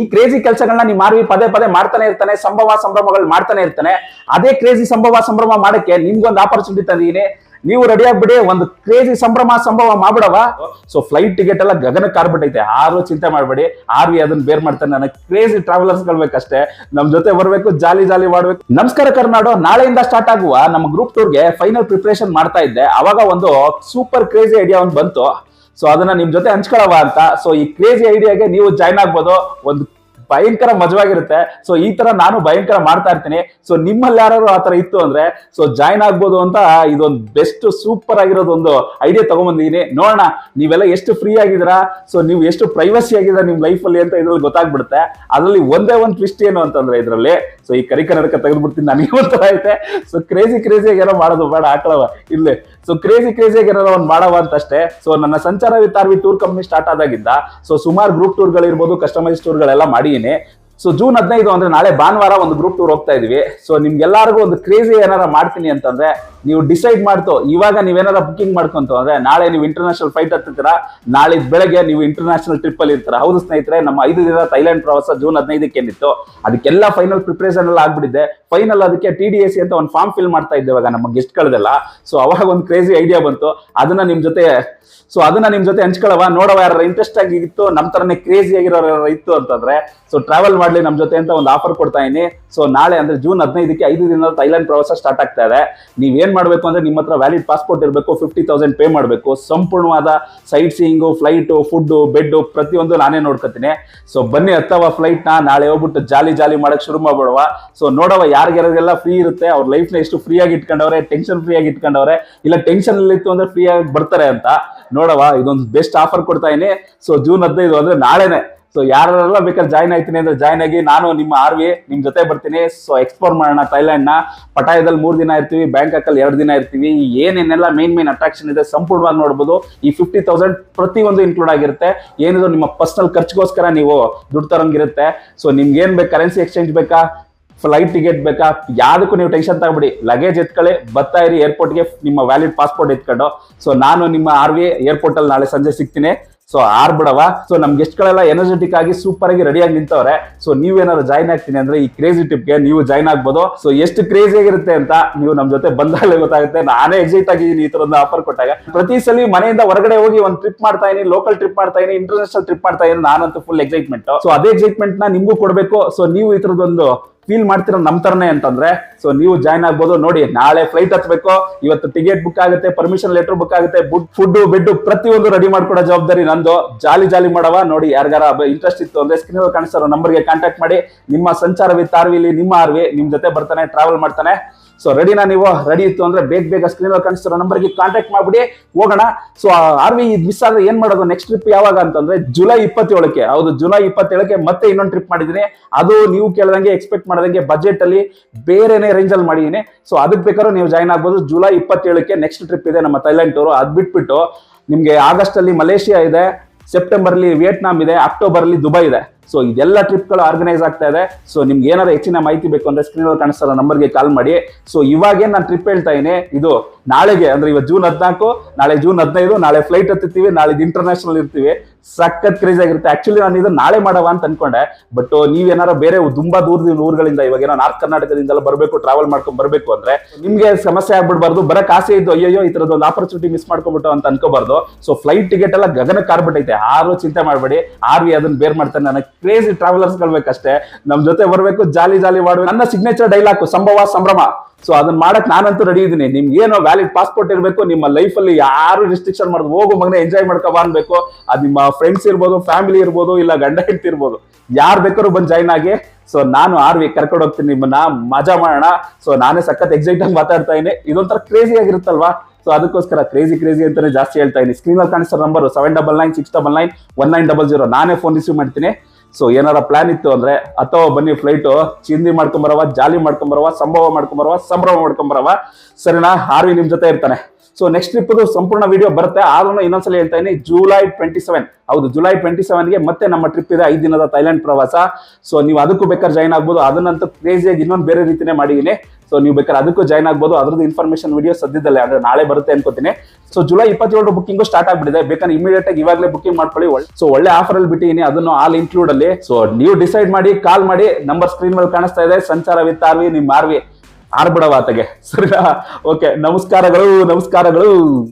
ಈ ಕ್ರೇಜಿ ಕೆಲಸಗಳನ್ನ ನೀವು ಮಾರ್ವಿ, ಪದೇ ಪದೇ ಮಾಡ್ತಾನೆ ಇರ್ತಾನೆ, ಸಂಭವ ಸಂಭ್ರಮಗಳು ಮಾಡ್ತಾನೆ ಇರ್ತಾನೆ. ಅದೇ ಕ್ರೇಜಿ ಸಂಭವ ಸಂಭ್ರಮ ಮಾಡಕ್ಕೆ ನಿಮ್ಗೊಂದು ಆಪರ್ಚುನಿಟಿ ತಂದಿದ್ದೀನಿ ನೀವು ರೆಡಿ ಆಗ್ಬಿಡಿ, ಒಂದು ಕ್ರೇಜಿ ಸಂಭ್ರಮ ಸಂಭವ ಮಾಡ್ಬಿಡವ ಸೊ ಫ್ಲೈಟ್ ಟಿಕೆಟ್ ಎಲ್ಲ ಗಗನ ಕಾರ್ಬಿಟ್ಟೈತೆ. ಆರು ಚಿಂತೆ ಮಾಡಬೇಡಿ. ಆರ್ ವಿ ಅದನ್ನ ಬೇರ್ ಮಾಡ್ತಾನೆ. ನನಗೆ ಕ್ರೇಜಿ ಟ್ರಾವೆಲರ್ಸ್ ಗಳಬೇಕಷ್ಟೇ ನಮ್ ಜೊತೆ ಬರ್ಬೇಕು, ಜಾಲಿ ಜಾಲಿ ಮಾಡ್ಬೇಕು. ನಮಸ್ಕಾರ ಕರ್ನಾಡು. ನಾಳೆಯಿಂದ ಸ್ಟಾರ್ಟ್ ಆಗುವ ನಮ್ಮ ಗ್ರೂಪ್ ಟೂರ್ಗೆ ಫೈನಲ್ ಪ್ರಿಪರೇಷನ್ ಮಾಡ್ತಾ ಇದ್ದೆ. ಅವಾಗ ಒಂದು ಸೂಪರ್ ಕ್ರೇಜಿ ಐಡಿಯಾ ಒಂದು ಬಂತು. ಸೊ ಅದನ್ನ ನಿಮ್ ಜೊತೆ ಹಂಚ್ಕೊಳವ ಅಂತ. ಸೊ ಈ ಕ್ರೇಜಿ ಐಡಿಯಾಗೆ ನೀವು ಜಾಯ್ನ್ ಆಗ್ಬೋದು. ಒಂದು ಭಯಂಕರ ಮಜವಾಗಿರುತ್ತೆ. ಸೊ ಈ ತರ ನಾನು ಭಯಂಕರ ಮಾಡ್ತಾ ಇರ್ತೀನಿ. ಸೊ ನಿಮ್ಮಲ್ಲಿ ಯಾರು ತರ ಇತ್ತು ಅಂದ್ರೆ ಸೊ ಜಾಯ್ನ್ ಆಗ್ಬೋದು ಅಂತ ಇದೊಂದು ಬೆಸ್ಟ್ ಸೂಪರ್ ಆಗಿರೋದು ಒಂದು ಐಡಿಯಾ ತಗೊಂಬಂದಿದ್ದೀನಿ. ನೋಡೋಣ, ನೀವೆಲ್ಲ ಎಷ್ಟು ಫ್ರೀ ಆಗಿದ್ದೀರಾ? ಸೊ ನೀವು ಎಷ್ಟು ಪ್ರೈವಸಿ ಆಗಿದ್ರ ನಿಮ್ ಲೈಫ್ ಅಲ್ಲಿ ಅಂತ ಇದ್ರಲ್ಲಿ ಗೊತ್ತಾಗ್ಬಿಡುತ್ತೆ. ಅದರಲ್ಲಿ ಒಂದೇ ಒಂದು ಟ್ವಿಸ್ಟ್ ಏನು ಅಂತಂದ್ರೆ ಇದರಲ್ಲಿ ಸೊ ಈ ಕರಿ ಕನ್ನಡಕ ತೆಗೆದ್ಬಿಡ್ತೀನಿ ನನಗೆ ಒಂಥರ ಐತೆ. ಸೊ ಕ್ರೇಜಿ ಕ್ರೇಜಿಯಾಗಿ ಏನೋ ಮಾಡೋದು ಬೇಡ ಆಕಳವ ಇಲ್ಲಿ ಸೊ ಕ್ರೇಜಿ ಕ್ರೇಜಿಯಾಗಿ ಏನಾರ ಒಂದು ಮಾಡವ ಅಂತ ಅಷ್ಟೇ ಸೊ ನನ್ನ Sanchara with Aarvi tour company start ಆದಾಗಿಂದ so ಸುಮಾರು ಗ್ರೂಪ್ ಟೂರ್ಗಳಿರ್ಬೋದು ಕಸ್ಟಮೈಸ್ ಟೂರ್ಗಳೆಲ್ಲ ಮಾಡಿದ್ದೀನಿ ಸೊ ಜೂನ್ ಹದಿನೈದು ಅಂದ್ರೆ ನಾಳೆ ಭಾನುವಾರ ಒಂದು ಗ್ರೂಪ್ ಟೂರ್ ಹೋಗ್ತಾ ಇದೀವಿ ಸೊ ನಿಮ್ಗೆಲ್ಲರಿಗೂ ಒಂದು ಕ್ರೇಜಿ ಏನಾರ ಮಾಡ್ತೀನಿ ಅಂತಂದ್ರೆ, ನೀವು ಡಿಸೈಡ್ ಮಾಡ್ತು ಇವಾಗ ನೀವೇನಾರ ಬುಕಿಂಗ್ ಮಾಡ್ಕೊಂತು ಅಂದ್ರೆ, ನಾಳೆ ನೀವು ಇಂಟರ್ನ್ಯಾಷನಲ್ ಫ್ಲೈಟ್ ಹತ್ತಿರ ನಾಳೆ ಬೆಳಗ್ಗೆ ನೀವು ಇಂಟರ್ನ್ಯಾಷನಲ್ ಟ್ರಿಪ್ ಅಲ್ಲಿ ಇರ್ತೀರ? ಹೌದು ಸ್ನೇಹಿತರೆ, ನಮ್ಮ ಐದು ದಿನ ಥೈಲ್ಯಾಂಡ್ ಪ್ರವಾಸ ಜೂನ್ ಹದಿನೈದಕ್ಕೆ ಏನಿತ್ತು. ಅದಕ್ಕೆಲ್ಲ ಫೈನಲ್ ಪ್ರಿಪರೇಷನ್ ಎಲ್ಲ ಆಗ್ಬಿಟ್ಟಿದೆ. ಫೈನಲ್ ಅದಕ್ಕೆ ಟಿ ಡಿ ಎಸ್ ಅಂತ ಒಂದು ಫಾರ್ಮ್ ಫಿಲ್ ಮಾಡ್ತಾ ಇದ್ದೆ ಇವಾಗ ನಮ್ಮ ಗೆಸ್ಟ್ ಗಳದೆಲ್ಲ. ಸೊ ಅವಾಗ ಒಂದು ಕ್ರೇಜಿ ಐಡಿಯಾ ಬಂತು. ಅದನ್ನ ನಿಮ್ ಜೊತೆ ಸೊ ಅದನ್ನ ನಿಮ್ ಜೊತೆ ಹಂಚ್ಕೊಳ್ಳವ. ನೋಡವ ಯಾರ ಇಂಟ್ರೆಸ್ಟ್ ಆಗಿತ್ತು, ನಮ್ ತರನೇ ಕ್ರೇಜಿ ಆಗಿರೋ ಇತ್ತು ಅಂತಂದ್ರೆ ಸೊ ಟ್ರಾವೆಲ್ ಮಾಡ್ಲಿ ನಮ್ ಜೊತೆ ಅಂತ ಒಂದು ಆಫರ್ ಕೊಡ್ತಾ ಇದೀನಿ. ಸೊ ನಾಳೆ ಅಂದ್ರೆ ಜೂನ್ ಹದಿನೈದಕ್ಕೆ ಐದು ದಿನದ ಥೈಲ್ಯಾಂಡ್ ಪ್ರವಾಸ ಸ್ಟಾರ್ಟ್ ಆಗ್ತಾ ಇದೆ. ನೀವ್ ಏನ್ ಮಾಡ್ಬೇಕು ಅಂದ್ರೆ ನಿಮ್ಮ ಹತ್ರ ವ್ಯಾಲಿಡ್ ಪಾಸ್ಪೋರ್ಟ್ ಇರಬೇಕು ಫಿಫ್ಟಿ ತೌಸಂಡ್ ಪೇ ಮಾಡಬೇಕು. ಸಂಪೂರ್ಣವಾದ sightseeing flight food bed ಪ್ರತಿಯೊಂದು ನಾನೇ ನೋಡ್ಕೊತೀನಿ. ಸೊ ಬನ್ನಿ ಹತ್ತವ ಫ್ಲೈಟ್ನ, ನಾಳೆ ಹೋಗ್ಬಿಟ್ಟು ಜಾಲಿ ಜಾಲಿ ಮಾಡಕ್ ಶುರು ಮಾಡ್ಬಿಡುವ. ಸೊ ನೋಡವ ಯಾರಿಗೆಲ್ಲ ಫ್ರೀ ಇರುತ್ತೆ, ಅವ್ರ ಲೈಫ್ನ ಎಷ್ಟು ಫ್ರೀ ಆಗಿ ಇಟ್ಕೊಂಡವ್ರೆ ಟೆನ್ಷನ್ ಫ್ರೀ ಆಗಿ ಇಟ್ಕೊಂಡವ್ರೆ, ಇಲ್ಲ ಟೆನ್ಷನ್ ಇತ್ತು ಅಂದ್ರೆ ಫ್ರೀ ಆಗಿ ಬರ್ತಾರೆ ಅಂತ ನೋಡವ. ಇದೊಂದು ಬೆಸ್ಟ್ ಆಫರ್ ಕೊಡ್ತಾ ಇದೀನಿ. ಸೊ ಜೂನ್ ಹದಿನೈದು ಅಂದ್ರೆ ನಾಳೆನೆ. ಸೊ ಯಾರೆಲ್ಲ ಬೇಕಾದ್ರೆ ಜಾಯ್ನ್ ಆಯ್ತೀನಿ ಅಂದ್ರೆ ಜಾಯ್ನ್ ಆಗಿ ನಾನು ನಿಮ್ಮ ಆರ್ ವಿ ನಿಮ್ ಜೊತೆ ಬರ್ತೀನಿ. ಸೊ ಎಕ್ಸ್ಪ್ಲೋರ್ ಮಾಡೋಣ ಥೈಲ್ಯಾಂಡ್ನ. ಪಟಾಯದಲ್ಲಿ ಮೂರ್ ದಿನ ಇರ್ತೀವಿ ಬ್ಯಾಂಕಾಕ್ ಅಲ್ಲಿ ಎರಡು ದಿನ ಇರ್ತೀವಿ. ಏನೇನೆಲ್ಲ ಮೇನ್ ಮೇನ್ ಅಟ್ರಾಕ್ಷನ್ ಇದೆ ಸಂಪೂರ್ಣವಾಗಿ ನೋಡ್ಬೋದು. ಈ ಫಿಫ್ಟಿ ತೌಸಂಡ್ ಪ್ರತಿಯೊಂದು ಇನ್ಕ್ಲೂಡ್ ಆಗಿರುತ್ತೆ. ಏನಿದ್ರು ನಿಮ್ಮ ಪರ್ಸನಲ್ ಖರ್ಚಿಗೋಸ್ಕರ ನೀವು ದುಡ್ಡು ತರಂಗಿರುತ್ತೆ. ಸೊ ನಿಮ್ಗೆ ಏನ್ ಬೇಕು? ಕರೆನ್ಸಿ ಎಕ್ಸ್ಚೇಂಜ್ ಬೇಕಾ? ಫ್ಲೈಟ್ ಟಿಕೆಟ್ ಬೇಕಾ? ಯಾವ್ದಕ್ಕೂ ನೀವು ಟೆನ್ಷನ್ ತಗೊಬಿಡಿ. ಲಗೇಜ್ ಎತ್ಕೊಳ್ಳಿ ಬರ್ತಾ ಇರಿ ಏರ್ಪೋರ್ಟ್ಗೆ ನಿಮ್ಮ ವ್ಯಾಲಿಡ್ ಪಾಸ್ಪೋರ್ಟ್ ಎತ್ಕೊಂಡು. ಸೊ ನಾನು ನಿಮ್ಮ ಆರ್ ವಿ ಏರ್ಪೋರ್ಟ್ ಅಲ್ಲಿ ನಾಳೆ ಸಂಜೆ ಸಿಗ್ತೀನಿ. ಸೊ ಆರ್ ಬಿಡವ? ಸೊ ನಮ್ ಗೆಸ್ಟ್ಗಳೆಲ್ಲ ಎನರ್ಜೆಟಿಕ್ ಆಗಿ ಸೂಪರ್ ಆಗಿ ರೆಡಿ ಆಗಿ ನಿಂತವ್ರೆ ಸೊ ನೀವೇನಾದ್ರು ಜಾಯ್ನ್ ಆಗ್ತೀನಿ ಅಂದ್ರೆ ಈ ಕ್ರೇಜಿ ಗೆ ನೀವು ಜಾಯ್ನ್ ಆಗ್ಬೋದು. ಸೊ ಎಷ್ಟು ಕ್ರೇಜಿ ಆಗಿರುತ್ತೆ ಅಂತ ನೀವು ನಮ್ ಜೊತೆ ಬಂದಾಗಲೇ ಗೊತ್ತಾಗುತ್ತೆ. ನಾನೇ ಎಕ್ಸೈಟ್ ಆಗಿದ್ದೀನಿ ಈ ತರದ ಆಫರ್ ಕೊಟ್ಟಾಗ. ಪ್ರತಿ ಸಲ ಮನೆಯಿಂದ ಹೊರಗಡೆ ಹೋಗಿ ಒಂದು ಟ್ರಿಪ್ ಮಾಡ್ತಾ ಇದೀನಿ ಲೋಕಲ್ ಟ್ರಿಪ್ ಮಾಡ್ತಾ ಇದೀನಿ ಇಂಟರ್ನ್ಯಾಷನಲ್ ಟ್ರಿಪ್ ಮಾಡ್ತಾ ಇದೀನಿ, ನಾನಂತೂ ಫುಲ್ ಎಕ್ಸೈಟ್ಮೆಂಟ್ ಸೊ ಅದೇ ಎಕ್ಸೈಟ್ಮೆಂಟ್ನ ನಿಮ್ಗೂ ಕೊಡಬೇಕು. ಸೊ ನೀವು ಈ ತರದೊಂದು ಫೀಲ್ ಮಾಡ್ತಿರೋ ನಮ್ಮ ತರನೇ ಅಂತಂದ್ರೆ ಸೊ ನೀವು ಜಾಯ್ನ್ ಆಗ್ಬೋದು. ನೋಡಿ, ನಾಳೆ ಫ್ಲೈಟ್ ಹತ್ಬೇಕು, ಇವತ್ತು ಟಿಕೆಟ್ ಬುಕ್ ಆಗುತ್ತೆ ಪರ್ಮಿಷನ್ ಲೆಟರ್ ಬುಕ್ ಆಗುತ್ತೆ ಫುಡ್ ಬೆಡ್ ಪ್ರತಿಯೊಂದು ರೆಡಿ ಮಾಡ್ಕೊಡೋ ಜವಾಬ್ದಾರಿ ನಂದು. ಜಾಲಿ ಜಾಲಿ ಮಾಡವ. ನೋಡಿ, ಯಾರಿಗಾರ ಇಂಟ್ರೆಸ್ಟ್ ಇತ್ತು ಅಂದ್ರೆ ಸ್ಕ್ರೀನ್ ಕಾಣಿಸ್ತಾರೋ ನಂಬರ್ಗೆ ಕಾಂಟ್ಯಾಕ್ಟ್ ಮಾಡಿ. ನಿಮ್ಮ ಸಂಚಾರ ವಿತ್ ಆರ್ವಿಲಿ ನಿಮ್ಮ ಆರ್ವಿ, ನಿಮ್ ಜೊತೆ ಬರ್ತಾನೆ ಟ್ರಾವೆಲ್ ಮಾಡ್ತಾನೆ. ಸೊ ರೆಡಿನಾ ನೀವು? ರೆಡಿ ಇತ್ತು ಅಂದ್ರೆ ಬೇಗ ಬೇಗ ಸ್ಕ್ರೀನ್ ಕಾಣಿಸ್ತಿರೋ ನಂಬರ್ಗೆ ಕಾಂಟ್ಯಾಕ್ಟ್ ಮಾಡ್ಬಿಡಿ. ಹೋಗೋಣ. ಸೊ ಆರ್ ವಿ ಮಿಸ್ ಆದ್ರೆ ಏನ್ ಮಾಡೋದು? ನೆಕ್ಸ್ಟ್ ಟ್ರಿಪ್ ಯಾವಾಗ ಅಂತಂದ್ರೆ ಜುಲೈ ಇಪ್ಪತ್ತೇಳಕ್ಕೆ. ಹೌದು ಜುಲೈ ಇಪ್ಪತ್ತೇಳಕ್ಕೆ ಮತ್ತೆ ಇನ್ನೊಂದು ಟ್ರಿಪ್ ಮಾಡಿದೀನಿ ಅದು ನೀವು ಕೇಳ್ದಂಗೆ ಎಕ್ಸ್ಪೆಕ್ಟ್ ಮಾಡ್ದಂಗೆ ಬಜೆಟ್ ಅಲ್ಲಿ ಬೇರೆನೇ ರೇಂಜ್ ಅಲ್ಲಿ ಮಾಡಿದೀನಿ ಸೊ ಅದಕ್ಕೆ ಬೇಕಾದ್ರೂ ನೀವು ಜಾಯ್ನ್ ಆಗ್ಬೋದು. ಜುಲೈ ಇಪ್ಪತ್ತೇಳಕ್ಕೆ ನೆಕ್ಸ್ಟ್ ಟ್ರಿಪ್ ಇದೆ ನಮ್ಮ ಥೈಲ್ಯಾಂಡ್ ಟೂರು ಅದು ಬಿಟ್ಬಿಟ್ಟು ನಿಮಗೆ ಆಗಸ್ಟ್ ಅಲ್ಲಿ ಮಲೇಷಿಯಾ ಇದೆ ಸೆಪ್ಟೆಂಬರ್ ಅಲ್ಲಿ ವಿಯೆಟ್ನಾಂ ಇದೆ ಅಕ್ಟೋಬರ್ ಅಲ್ಲಿ ದುಬೈ ಇದೆ. ಸೊ ಇದೆಲ್ಲ ಟ್ರಿಪ್ಗಳು ಆರ್ಗನೈಸ್ ಆಗ್ತಾ ಇದೆ. ಸೊ ನಿಮ್ಗೆ ಏನಾದ್ರು ಹೆಚ್ಚಿನ ಮಾಹಿತಿ ಬೇಕು ಅಂದ್ರೆ ಸ್ಕ್ರೀನ್ ಅಲ್ಲಿ ಕಾಣಿಸ್ತಾರ ನಂಬರ್ಗೆ ಕಾಲ್ ಮಾಡಿ. ಸೊ ಇವಾಗೇನು ನಾನು ಟ್ರಿಪ್ ಹೇಳ್ತಾ ಇದ್ದೀನಿ ಇದು ನಾಳೆಗೆ, ಅಂದ್ರೆ ಇವತ್ತು ಜೂನ್ ಹದಿನಾಲ್ಕು, ನಾಳೆ ಜೂನ್ ಹದಿನೈದು, ನಾಳೆ ಫ್ಲೈಟ್ ಹತ್ತಿರ್ತೀವಿ, ನಾಳೆ ಇಂಟರ್ನ್ಯಾಷನಲ್ ಇರ್ತೀವಿ. ಸಖತ್ ಕ್ರೇಜ್ ಆಗಿರುತ್ತೆ. ಆಕ್ಚುಲಿ ನಾನು ಇದು ನಾಳೆ ಮಾಡವ ಅಂತ ಅನ್ಕೊಂಡೆ. ಬಟ್ ನೀವೇನಾರ ಬೇರೆ ತುಂಬಾ ದೂರದಿಂದ ಊರುಗಳಿಂದ ಇವಾಗ ಏನೋ ನಾರ್ತ್ ಬರಬೇಕು ಟ್ರಾವೆಲ್ ಮಾಡ್ಕೊಂಡ್ ಬರಬೇಕು ಅಂದ್ರೆ ನಿಮ್ಗೆ ಸಮಸ್ಯೆ ಆಗ್ಬಿಡ್ಬಾರ್ದು. ಬರಕ್ ಆಸೆ ಇದ್ದು ಅಯ್ಯೋ ಈ ತರದ ಒಂದು ಆಪರ್ಚುನಿಟಿ ಮಿಸ್ ಮಾಡ್ಕೊಬಿಟ್ಟು ಅಂತ ಅನ್ಕೋಬಾರ್ದು. ಸೊ ಫ್ಲೈಟ್ ಟಿಕೆಟ್ ಎಲ್ಲ ಗಗನ ಕಾರ್ಬಿಟ್ಟೈತೆ ಆರು ಚಿಂತೆ ಮಾಡಬೇಡಿ. ಆರ್ ವಿ ಅದನ್ನ ಬೇರ್ ಮಾಡ್ತಾನೆ ನನಗೆ ಕ್ರೇಜಿ ಟ್ರಾವೆಲರ್ಸ್ ಗಳಬೇಕಷ್ಟೇ ನಮ್ ಜೊತೆ ಬರ್ಬೇಕು, ಜಾಲಿ ಜಾಲಿ ಮಾಡ್ಬೇಕು. ನನ್ನ ಸಿಗ್ನೇಚರ್ ಡೈಲಾಗ್ ಸಂಭವ, ಸಂಭ್ರಮ. ಸೊ ಅದನ್ನ ಮಾಡಕ್ ನಾನಂತೂ ರೆಡಿ ಇದ್ದೀನಿ. ನಿಮ್ಗೆ ಏನೋ ವ್ಯಾಲಿಡ್ ಪಾಸ್ಪೋರ್ಟ್ ಇರಬೇಕು, ನಿಮ್ಮ ಲೈಫ್ ಅಲ್ಲಿ ಯಾರು ರಿಸ್ಟ್ರಿಕ್ಷನ್ ಮಾಡೋದು, ಹೋಗು ಮಗನೇ ಎಂಜಾಯ್ ಮಾಡ್ಕೊ ಅನ್ಬೇಕು. ಅದ್ ನಿಮ್ಮ ಫ್ರೆಂಡ್ಸ್ ಇರ್ಬೋದು ಫ್ಯಾಮಿಲಿ ಇರ್ಬೋದು, ಇಲ್ಲ ಗಂಡ ಹೆಂಡತಿ ಇರ್ಬೋದು. ಯಾರು ಬೇಕಾದ್ರೂ ಬಂದು ಜಾಯ್ನ್ ಆಗಿ. ಸೊ ನಾನು ಆರ್ ವಿ ಕರ್ಕೊಂಡು ಹೋಗ್ತೀನಿ ನಿಮ್ಮನ್ನ. ಮಜಾ ಮಾಡೋಣ. ಸೊ ನಾನೇ ಸಖತ್ ಎಕ್ಸೈಟ್ ಆಗಿ ಮಾತಾಡ್ತಾ ಇದ್ದೀನಿ. ಇದೊಂಥರ ಕ್ರೇಜಿ ಆಗಿರುತ್ತಲ್ವಾ? ಸೊ ಅದಕ್ಕೋಸ್ಕರ ಕ್ರೇಜಿ ಕ್ರೇಜಿ ಅಂತಾನೆ ಜಾಸ್ತಿ ಹೇಳ್ತಾ ಇದ್ದೀನಿ. ಸ್ಕ್ರೀನ್ ಅಲ್ಲಿ ಕಾಣಿಸೋ number seven double nine six double nine one nine double zero ನಾನೇ ಫೋನ್ ರಿಸೀವ್ ಮಾಡ್ತೀನಿ. ಸೊ ಏನಾರ ಪ್ಲಾನ್ ಇತ್ತು ಅಂದ್ರೆ, ಅಥವಾ ಬನ್ನಿ ಫ್ಲೈಟ್ ಚಿಂದಿ ಮಾಡ್ಕೊಂಬರವ, ಜಾಲಿ ಮಾಡ್ಕೊಂಬರವ, ಸಂಭವ ಮಾಡ್ಕೊಂಬರವ, ಸಂಭ್ರಮ ಮಾಡ್ಕೊಂಬರವ. ಸರಿನಾ? ಹಾರ್ವಿ ನಿಮ್ ಜೊತೆ ಇರ್ತಾನೆ. ಸೊ ನೆಕ್ಸ್ಟ್ ಟ್ರಿಪ್ ಸಂಪೂರ್ಣ ವಿಡಿಯೋ ಬರುತ್ತೆ. ಆದ್ರೂ ಇನ್ನೊಂದ್ಸಲ ಹೇಳ್ತಾ ಇದ್ದೀನಿ ಜುಲೈ ಟ್ವೆಂಟಿ ಸೆವೆನ್ ಹೌದು ಜುಲೈ ಟ್ವೆಂಟಿ ಸೆವೆನ್ಗೆ ಮತ್ತೆ ನಮ್ಮ ಟ್ರಿಪ್ ಇದೆ, ಐದು ದಿನದ ಥೈಲ್ಯಾಂಡ್ ಪ್ರವಾಸ. ಸೊ ನೀವು ಅದಕ್ಕೂ ಬೇಕಾದ್ರೆ ಜಾಯ್ನ್ ಆಗ್ಬೋದು. ಅದನ್ನಂತೂ ಕ್ರೇಜಿಯಾಗಿ ಇನ್ನೊಂದು ಬೇರೆ ರೀತಿನೇ ಮಾಡಿದ್ದೀನಿ ಸೊ ನೀವು ಬೇಕಾದ್ರೆ ಅದಕ್ಕೂ ಜಾಯ್ನ್ ಆಗ್ಬೋದು. ಅದ್ರದ್ದು ಇನ್ಫಾರ್ಮೇಷನ್ ವಿಡಿಯೋ ಸದ್ಯದಲ್ಲೇ, ಅಂದ್ರೆ ನಾಳೆ ಬರುತ್ತೆ ಅನ್ಕೋತೀನಿ. ಸೊ ಜುಲೈ ಇಪ್ಪತ್ತೇಳು ಬುಕ್ಕಿಂಗು ಸ್ಟಾರ್ಟ್ ಆಗ್ಬಿಟ್ಟಿದೆ. ಬೇಕಾದ್ರೆ ಇಮಿಡಿಯೇಟ್ ಆಗಿ ಇವಾಗಲೇ ಬುಕ್ಕಿಂಗ್ ಮಾಡ್ಕೊಳ್ಳಿ. ಸೊ ಒಳ್ಳೆ ಆಫರ್ ಅಲ್ಲಿ ಬಿಟ್ಟಿದ್ದೀನಿ ಅದನ್ನು ಆಲ್ ಇನ್ಕ್ಲೂಡ್ ಅಲ್ಲಿ. ಸೊ ನೀವು ಡಿಸೈಡ್ ಮಾಡಿ ಕಾಲ್ ಮಾಡಿ. ನಂಬರ್ ಸ್ಕ್ರೀನ್ ಮೇಲೆ ಕಾಣಿಸ್ತಾ ಇದೆ. ಸಂಚಾರ ವಿತ್ ಆರ್ವಿ ನಿಮ್ ಆರ್ವಿ. ಆರ್ಬಿಡವ ಆತಗೆ. ಸರಿನಾ? ಓಕೆ ನಮಸ್ಕಾರಗಳು ನಮಸ್ಕಾರಗಳು.